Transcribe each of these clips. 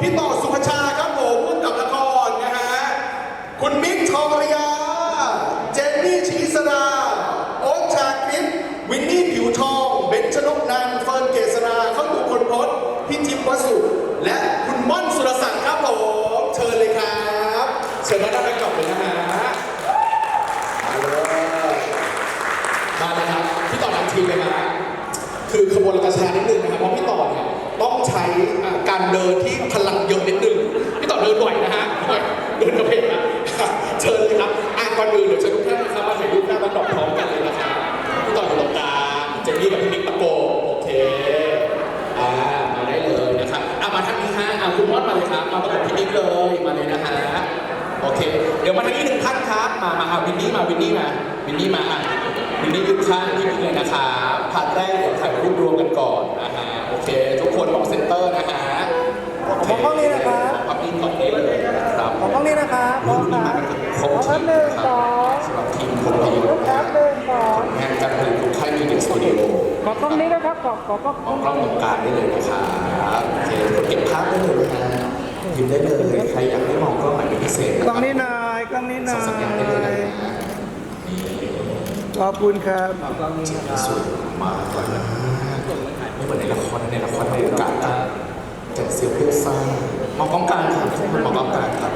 พี่ต่อสุภชาครับผมพุ่กับละครนะฮะ คุณมิกทองระยา เจนนี่ชีสราโอ๊ตชาคริสวินนี่ผิวทอง เบนชนกนันเฟิร์นเกษราเข้าตูคนพจน์พี่จิ๊บวสุ และคุณม่อนสุรศักดิ์ครับผมเชิญเลยครับเชิญมาด้านหน้ากลับเลยนะฮะมาเลยครับพี่ต่อนำทีมเลยนะคือขบวนกระชานิดนึง ช้การเดินที่พลังเยอะนิดนึงพี่ต่อเดินบ่อยนะฮะเดินกระเพกนะเชิญเลยครับอะก่อนอื่นเดี๋ยวเชิญทุกท่านนะครับมาถ่ายรูปหน้าบ้านดอกพร้อมกันเลยนะครับพี่ต่ออยู่ตรงกลางเจนนี่กับพี่มิกตะโกโอเคอ่ามาได้เลยนะครับอะมาท่างนี้ฮะอะคุณมอดมาเลยครับมาประกบพี่มิกเลยมาเลยนะฮะโอเค เดี๋ยวมาทางนี้หนึ่งท่านครับมามาเอาวินนี่มาวินนี่มาวินนี่มาวินนี่ยืนข้างพี่มิกเลยนะครับพาร์ทแรกเดี๋ยวถ่ายรูปรวมกันก่อน มองกล้องนี้นะครับมองกล้องนี้ก่อนได้เลยนะครับขอกล้องนี้นะครับพร้อมคนี่รัมาบกันพคร้รอบมคทีรับมหนึ่งคสรัอบงสำหรับทีมผมพยลูกครับหนึ่งสองงานการผลิตของค่ายมีเด็กสตูดิโอขอกล้องนี้นะครับขอขอกล้องมองกล้องตรงกลางได้เลยนะครับโอเคเก็บภาพได้เลยนะฮะยิ้มได้เลยใครอยากให้มองกล้องไหนเป็นพิเศษนะกคล้รัอบงนี้หน่อยกล้องนี้หน่ส่องสัญญาณได้เลยนะยฮะนี่ขอบคุณครับกล้องนี้ที่นะคสรับวยมากเลยนะไม่เหมือนในละครนะในละครให้โอกาสกันแต่ เสียวเปรี้ยวซ่ามองกล้องกลางครับมองกล้องกลางครับ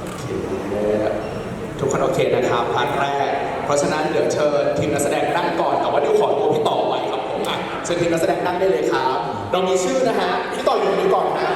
โอเคทุกคนโอเคนะครับพาร์ทแรก เพราะฉะนั้นเดี๋ยวเชิญทีมนักแสดงนั่งก่อนแต่ว่าเดี๋ยวขอตัวพี่ต่อไว้ครับผมอะเชิญทีมนักแสดงนั่งได้เลยครับ เรามีชื่อนะฮะพี่ต่ออยู่ตรงนี้ก่อนนะ